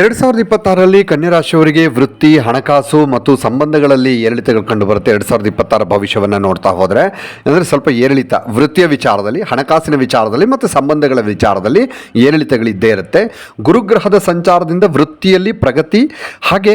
ಎರಡು ಸಾವಿರದ ಇಪ್ಪತ್ತಾರರಲ್ಲಿ ಕನ್ಯರಾಶಿಯವರಿಗೆ ವೃತ್ತಿ, ಹಣಕಾಸು ಮತ್ತು ಸಂಬಂಧಗಳಲ್ಲಿ ಏರಿಳಿತಗಳು ಕಂಡು ಬರುತ್ತೆ ಎರಡು ಸಾವಿರದ ಇಪ್ಪತ್ತಾರ ಭವಿಷ್ಯವನ್ನು ನೋಡ್ತಾ ಹೋದರೆ, ಅಂದರೆ ಸ್ವಲ್ಪ ಏರಿಳಿತ, ವೃತ್ತಿಯ ವಿಚಾರದಲ್ಲಿ, ಹಣಕಾಸಿನ ವಿಚಾರದಲ್ಲಿ ಮತ್ತು ಸಂಬಂಧಗಳ ವಿಚಾರದಲ್ಲಿ ಏರಿಳಿತಗಳಿದ್ದೇ ಇರುತ್ತೆ. ಗುರುಗ್ರಹದ ಸಂಚಾರದಿಂದ ವೃತ್ತಿಯಲ್ಲಿ ಪ್ರಗತಿ, ಹಾಗೆ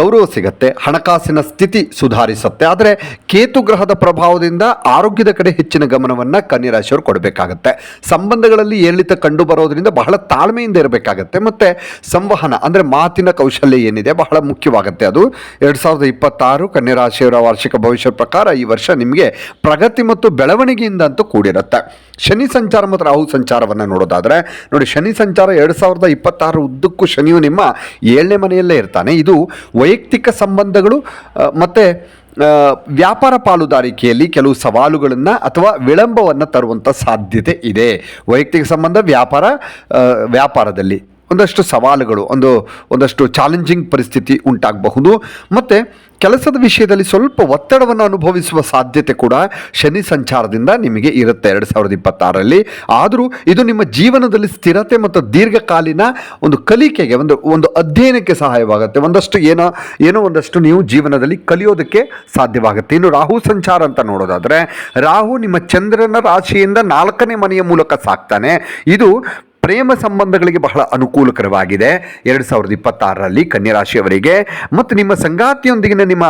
ಗೌರವ ಸಿಗುತ್ತೆ, ಹಣಕಾಸಿನ ಸ್ಥಿತಿ ಸುಧಾರಿಸುತ್ತೆ. ಆದರೆ ಕೇತು ಗ್ರಹದ ಪ್ರಭಾವದಿಂದ ಆರೋಗ್ಯದ ಕಡೆ ಹೆಚ್ಚಿನ ಗಮನವನ್ನು ಕನ್ಯರಾಶಿಯವರು ಕೊಡಬೇಕಾಗತ್ತೆ. ಸಂಬಂಧಗಳಲ್ಲಿ ಏರಿಳಿತ ಕಂಡು ಬರೋದರಿಂದ ಬಹಳ ತಾಳ್ಮೆಯಿಂದ ಇರಬೇಕಾಗತ್ತೆ. ಮತ್ತು ಸಂವಹನ ಅಂದರೆ ಮಾತಿನ ಕೌಶಲ್ಯ ಏನಿದೆ ಬಹಳ ಮುಖ್ಯವಾಗುತ್ತೆ ಅದು. ಎರಡು ಸಾವಿರದ ಇಪ್ಪತ್ತಾರು ಕನ್ಯರಾಶಿಯವರ ವಾರ್ಷಿಕ ಭವಿಷ್ಯ ಪ್ರಕಾರ ಈ ವರ್ಷ ನಿಮಗೆ ಪ್ರಗತಿ ಮತ್ತು ಬೆಳವಣಿಗೆಯಿಂದ ಅಂತೂ ಕೂಡಿರುತ್ತೆ. ಶನಿ ಸಂಚಾರ ಮತ್ತು ರಾಹು ಸಂಚಾರವನ್ನು ನೋಡೋದಾದರೆ, ನೋಡಿ ಶನಿ ಸಂಚಾರ ಎರಡು ಸಾವಿರದ ಇಪ್ಪತ್ತಾರು ಉದ್ದಕ್ಕೂ ಶನಿಯು ನಿಮ್ಮ ಏಳನೇ ಮನೆಯಲ್ಲೇ ಇರ್ತಾನೆ. ಇದು ವೈಯಕ್ತಿಕ ಸಂಬಂಧಗಳು ಮತ್ತು ವ್ಯಾಪಾರ ಪಾಲುದಾರಿಕೆಯಲ್ಲಿ ಕೆಲವು ಸವಾಲುಗಳನ್ನು ಅಥವಾ ವಿಳಂಬವನ್ನು ತರುವಂಥ ಸಾಧ್ಯತೆ ಇದೆ. ವೈಯಕ್ತಿಕ ಸಂಬಂಧ, ವ್ಯಾಪಾರ ವ್ಯಾಪಾರದಲ್ಲಿ. ಒಂದಷ್ಟು ಸವಾಲುಗಳು, ಒಂದು, ಒಂದಷ್ಟು ಚಾಲೆಂಜಿಂಗ್ ಪರಿಸ್ಥಿತಿ ಉಂಟಾಗಬಹುದು. ಮತ್ತು ಕೆಲಸದ ವಿಷಯದಲ್ಲಿ ಸ್ವಲ್ಪ ಒತ್ತಡವನ್ನು ಅನುಭವಿಸುವ ಸಾಧ್ಯತೆ ಕೂಡ ಶನಿ ಸಂಚಾರದಿಂದ ನಿಮಗೆ ಇರುತ್ತೆ ಎರಡು ಸಾವಿರದ ಇಪ್ಪತ್ತಾರರಲ್ಲಿ. ಆದರೂ ಇದು ನಿಮ್ಮ ಜೀವನದಲ್ಲಿ ಸ್ಥಿರತೆ ಮತ್ತು ದೀರ್ಘಕಾಲೀನ ಒಂದು ಕಲಿಕೆಗೆ, ಒಂದು ಒಂದು ಅಧ್ಯಯನಕ್ಕೆ ಸಹಾಯವಾಗುತ್ತೆ. ಒಂದಷ್ಟು ಏನೋ ಏನೋ ಒಂದಷ್ಟು ನೀವು ಜೀವನದಲ್ಲಿ ಕಲಿಯೋದಕ್ಕೆ ಸಾಧ್ಯವಾಗುತ್ತೆ. ಇನ್ನು ರಾಹು ಸಂಚಾರ ಅಂತ ನೋಡೋದಾದರೆ, ರಾಹು ನಿಮ್ಮ ಚಂದ್ರನ ರಾಶಿಯಿಂದ ನಾಲ್ಕನೇ ಮನೆಯ ಮೂಲಕ ಸಾಕ್ತಾನೆ. ಇದು ಪ್ರೇಮ ಸಂಬಂಧಗಳಿಗೆ ಬಹಳ ಅನುಕೂಲಕರವಾಗಿದೆ. ಎರಡು ಸಾವಿರದ ಇಪ್ಪತ್ತಾರರಲ್ಲಿ ಕನ್ಯರಾಶಿಯವರಿಗೆ ಮತ್ತು ನಿಮ್ಮ ಸಂಗಾತಿಯೊಂದಿಗಿನ ನಿಮ್ಮ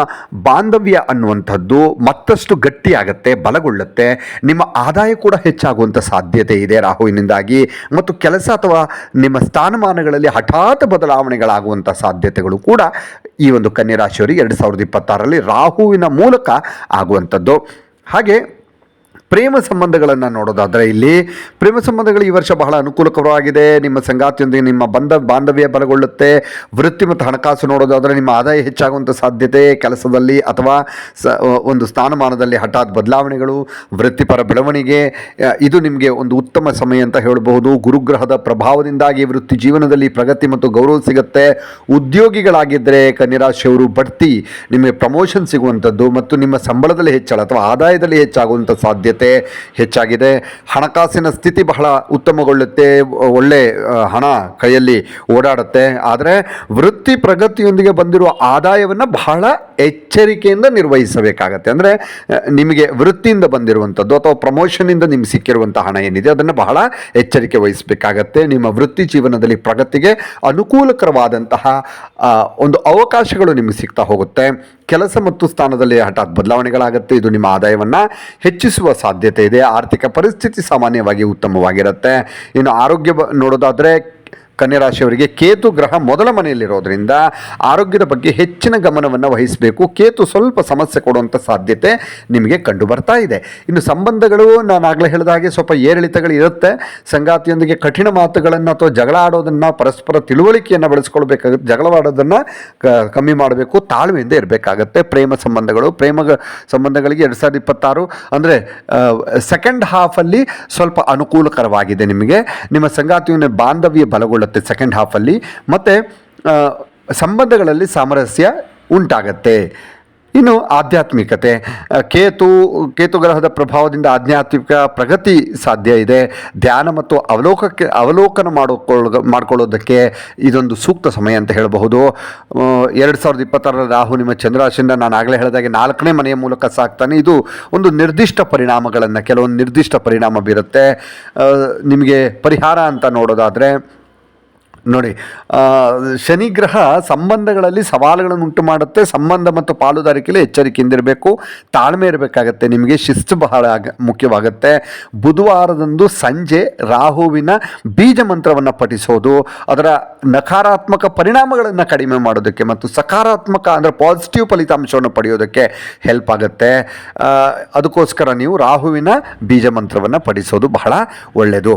ಬಾಂಧವ್ಯ ಅನ್ನುವಂಥದ್ದು ಮತ್ತಷ್ಟು ಗಟ್ಟಿಯಾಗತ್ತೆ, ಬಲಗೊಳ್ಳುತ್ತೆ. ನಿಮ್ಮ ಆದಾಯ ಕೂಡ ಹೆಚ್ಚಾಗುವಂಥ ಸಾಧ್ಯತೆ ಇದೆ ರಾಹುವಿನಿಂದಾಗಿ. ಮತ್ತು ಕೆಲಸ ಅಥವಾ ನಿಮ್ಮ ಸ್ಥಾನಮಾನಗಳಲ್ಲಿ ಹಠಾತ್ ಬದಲಾವಣೆಗಳಾಗುವಂಥ ಸಾಧ್ಯತೆಗಳು ಕೂಡ ಈ ಒಂದು ಕನ್ಯರಾಶಿಯವರಿಗೆ ಎರಡು ಸಾವಿರದ ಇಪ್ಪತ್ತಾರರಲ್ಲಿ ರಾಹುವಿನ ಮೂಲಕ ಆಗುವಂಥದ್ದು. ಹಾಗೆ ಪ್ರೇಮ ಸಂಬಂಧಗಳನ್ನು ನೋಡೋದಾದರೆ ಇಲ್ಲಿ ಪ್ರೇಮ ಸಂಬಂಧಗಳು ಈ ವರ್ಷ ಬಹಳ ಅನುಕೂಲಕರವಾಗಿದೆ. ನಿಮ್ಮ ಸಂಗಾತಿಯೊಂದಿಗೆ ನಿಮ್ಮ ಬಂಧ, ಬಾಂಧವ್ಯ ಬಲಗೊಳ್ಳುತ್ತೆ. ವೃತ್ತಿ ಮತ್ತು ಹಣಕಾಸು ನೋಡೋದಾದರೆ ನಿಮ್ಮ ಆದಾಯ ಹೆಚ್ಚಾಗುವಂಥ ಸಾಧ್ಯತೆ ಕೆಲಸದಲ್ಲಿ ಅಥವಾ ಸ ಒಂದು ಸ್ಥಾನಮಾನದಲ್ಲಿ ಹಠಾತ್ ಬದಲಾವಣೆಗಳು, ವೃತ್ತಿಪರ ಬೆಳವಣಿಗೆ ಇದು ನಿಮಗೆ ಒಂದು ಉತ್ತಮ ಸಮಯ ಅಂತ ಹೇಳಬಹುದು. ಗುರುಗ್ರಹದ ಪ್ರಭಾವದಿಂದಾಗಿ ವೃತ್ತಿ ಜೀವನದಲ್ಲಿ ಪ್ರಗತಿ ಮತ್ತು ಗೌರವ ಸಿಗುತ್ತೆ. ಉದ್ಯೋಗಿಗಳಾಗಿದ್ದರೆ ಕನ್ಯರಾಶಿಯವರು ಬಡ್ತಿ, ನಿಮಗೆ ಪ್ರಮೋಷನ್ ಸಿಗುವಂಥದ್ದು ಮತ್ತು ನಿಮ್ಮ ಸಂಬಳದಲ್ಲಿ ಹೆಚ್ಚಳ ಅಥವಾ ಆದಾಯದಲ್ಲಿ ಹೆಚ್ಚಾಗುವಂಥ ಸಾಧ್ಯತೆ ಹೆಚ್ಚಾಗಿದೆ. ಹಣಕಾಸಿನ ಸ್ಥಿತಿ ಬಹಳ ಉತ್ತಮಗೊಳ್ಳುತ್ತೆ. ಒಳ್ಳೆ ಹಣ ಕೈಯಲ್ಲಿ ಓಡಾಡುತ್ತೆ. ಆದರೆ ವೃತ್ತಿ ಪ್ರಗತಿಯೊಂದಿಗೆ ಬಂದಿರುವ ಆದಾಯವನ್ನು ಬಹಳ ಎಚ್ಚರಿಕೆಯಿಂದ ನಿರ್ವಹಿಸಬೇಕಾಗತ್ತೆ. ಅಂದರೆ ನಿಮಗೆ ವೃತ್ತಿಯಿಂದ ಬಂದಿರುವಂಥದ್ದು ಅಥವಾ ಪ್ರಮೋಷನಿಂದ ನಿಮ್ಗೆ ಸಿಕ್ಕಿರುವಂಥ ಹಣ ಏನಿದೆ, ಅದನ್ನು ಬಹಳ ಎಚ್ಚರಿಕೆ ವಹಿಸಬೇಕಾಗತ್ತೆ. ನಿಮ್ಮ ವೃತ್ತಿ ಜೀವನದಲ್ಲಿ ಪ್ರಗತಿಗೆ ಅನುಕೂಲಕರವಾದಂತಹ ಒಂದು ಅವಕಾಶಗಳು ನಿಮಗೆ ಸಿಗ್ತಾ ಹೋಗುತ್ತೆ. ಕೆಲಸ ಮತ್ತು ಸ್ಥಾನದಲ್ಲಿ ಹಠಾತ್ ಬದಲಾವಣೆಗಳಾಗುತ್ತೆ. ಇದು ನಿಮ್ಮ ಆದಾಯವನ್ನು ಹೆಚ್ಚಿಸುವ ಸಾಧ್ಯತೆ ಇದೆ. ಆರ್ಥಿಕ ಪರಿಸ್ಥಿತಿ ಸಾಮಾನ್ಯವಾಗಿ ಉತ್ತಮವಾಗಿರುತ್ತೆ. ಇನ್ನು ಆರೋಗ್ಯ ನೋಡೋದಾದರೆ ಕನ್ಯರಾಶಿಯವರಿಗೆ ಕೇತು ಗ್ರಹ ಮೊದಲ ಮನೆಯಲ್ಲಿರೋದ್ರಿಂದ ಆರೋಗ್ಯದ ಬಗ್ಗೆ ಹೆಚ್ಚಿನ ಗಮನವನ್ನು ವಹಿಸಬೇಕು. ಕೇತು ಸ್ವಲ್ಪ ಸಮಸ್ಯೆ ಕೊಡುವಂಥ ಸಾಧ್ಯತೆ ನಿಮಗೆ ಕಂಡು ಬರ್ತಾ ಇದೆ. ಇನ್ನು ಸಂಬಂಧಗಳು ನಾನು ಆಗಲೇ ಹೇಳಿದ ಹಾಗೆ ಸ್ವಲ್ಪ ಏರಿಳಿತಗಳು ಇರುತ್ತೆ. ಸಂಗಾತಿಯೊಂದಿಗೆ ಕಠಿಣ ಮಾತುಗಳನ್ನು ಅಥವಾ ಜಗಳ ಆಡೋದನ್ನು, ಪರಸ್ಪರ ತಿಳುವಳಿಕೆಯನ್ನು ಬೆಳೆಸ್ಕೊಳ್ಬೇಕಾಗುತ್ತೆ ಜಗಳವಾಡೋದನ್ನು ಕಮ್ಮಿ ಮಾಡಬೇಕು. ತಾಳ್ಮೆಯಿಂದ ಇರಬೇಕಾಗತ್ತೆ. ಪ್ರೇಮ ಸಂಬಂಧಗಳು, ಪ್ರೇಮ ಸಂಬಂಧಗಳಿಗೆ ಎರಡು ಸಾವಿರದ ಇಪ್ಪತ್ತಾರು ಅಂದರೆ ಸೆಕೆಂಡ್ ಹಾಫಲ್ಲಿ ಸ್ವಲ್ಪ ಅನುಕೂಲಕರವಾಗಿದೆ ನಿಮಗೆ. ನಿಮ್ಮ ಸಂಗಾತಿಯನ್ನು ಬಾಂಧವ್ಯ ಬಲಗೊಳ್ಳುತ್ತೆ ಸೆಕೆಂಡ್ ಹಾಫಲ್ಲಿ ಮತ್ತು ಸಂಬಂಧಗಳಲ್ಲಿ ಸಾಮರಸ್ಯ ಉಂಟಾಗತ್ತೆ. ಇನ್ನು ಆಧ್ಯಾತ್ಮಿಕತೆ ಕೇತು ಕೇತು ಗ್ರಹದ ಪ್ರಭಾವದಿಂದ ಆಧ್ಯಾತ್ಮಿಕ ಪ್ರಗತಿ ಸಾಧ್ಯ ಇದೆ. ಧ್ಯಾನ ಮತ್ತು ಅವಲೋಕಕ್ಕೆ, ಅವಲೋಕನ ಮಾಡಿಕೊಳ್ಳ ಮಾಡಿಕೊಳ್ಳೋದಕ್ಕೆ ಇದೊಂದು ಸೂಕ್ತ ಸಮಯ ಅಂತ ಹೇಳಬಹುದು. ಎರಡು ಸಾವಿರದ ಇಪ್ಪತ್ತಾರರ ರಾಹು ನಿಮ್ಮ ಚಂದ್ರಾಶಿಯಿಂದ ನಾನು ಆಗಲೇ ಹೇಳಿದಾಗೆ ನಾಲ್ಕನೇ ಮನೆಯ ಮೂಲಕ ಸಾಕ್ತಾನೆ. ಇದು ಒಂದು ನಿರ್ದಿಷ್ಟ ಪರಿಣಾಮಗಳನ್ನು, ಕೆಲವೊಂದು ನಿರ್ದಿಷ್ಟ ಪರಿಣಾಮ ಬೀರುತ್ತೆ. ನಿಮಗೆ ಪರಿಹಾರ ಅಂತ ನೋಡೋದಾದರೆ ನೋಡಿ ಶನಿ ಗ್ರಹ ಸಂಬಂಧಗಳಲ್ಲಿ ಸವಾಲುಗಳನ್ನು ಉಂಟು ಮಾಡುತ್ತೆ. ಸಂಬಂಧ ಮತ್ತು ಪಾಲುದಾರಿಕೆಯಲ್ಲಿ ಎಚ್ಚರಿಕೆಯಿಂದಿರಬೇಕು ತಾಳ್ಮೆ ಇರಬೇಕಾಗತ್ತೆ ನಿಮಗೆ. ಶಿಸ್ತು ಬಹಳ ಮುಖ್ಯವಾಗುತ್ತೆ. ಬುಧವಾರದಂದು ಸಂಜೆ ರಾಹುವಿನ ಬೀಜ ಮಂತ್ರವನ್ನು ಪಠಿಸೋದು. ಅದರ ನಕಾರಾತ್ಮಕ ಪರಿಣಾಮಗಳನ್ನು ಕಡಿಮೆ ಮಾಡೋದಕ್ಕೆ ಮತ್ತು ಸಕಾರಾತ್ಮಕ ಅಂದರೆ ಪಾಸಿಟಿವ್ ಫಲಿತಾಂಶವನ್ನು ಪಡೆಯೋದಕ್ಕೆ ಹೆಲ್ಪ್ ಆಗುತ್ತೆ. ಅದಕ್ಕೋಸ್ಕರ ನೀವು ರಾಹುವಿನ ಬೀಜ ಮಂತ್ರವನ್ನು ಪಠಿಸೋದು ಬಹಳ ಒಳ್ಳೆಯದು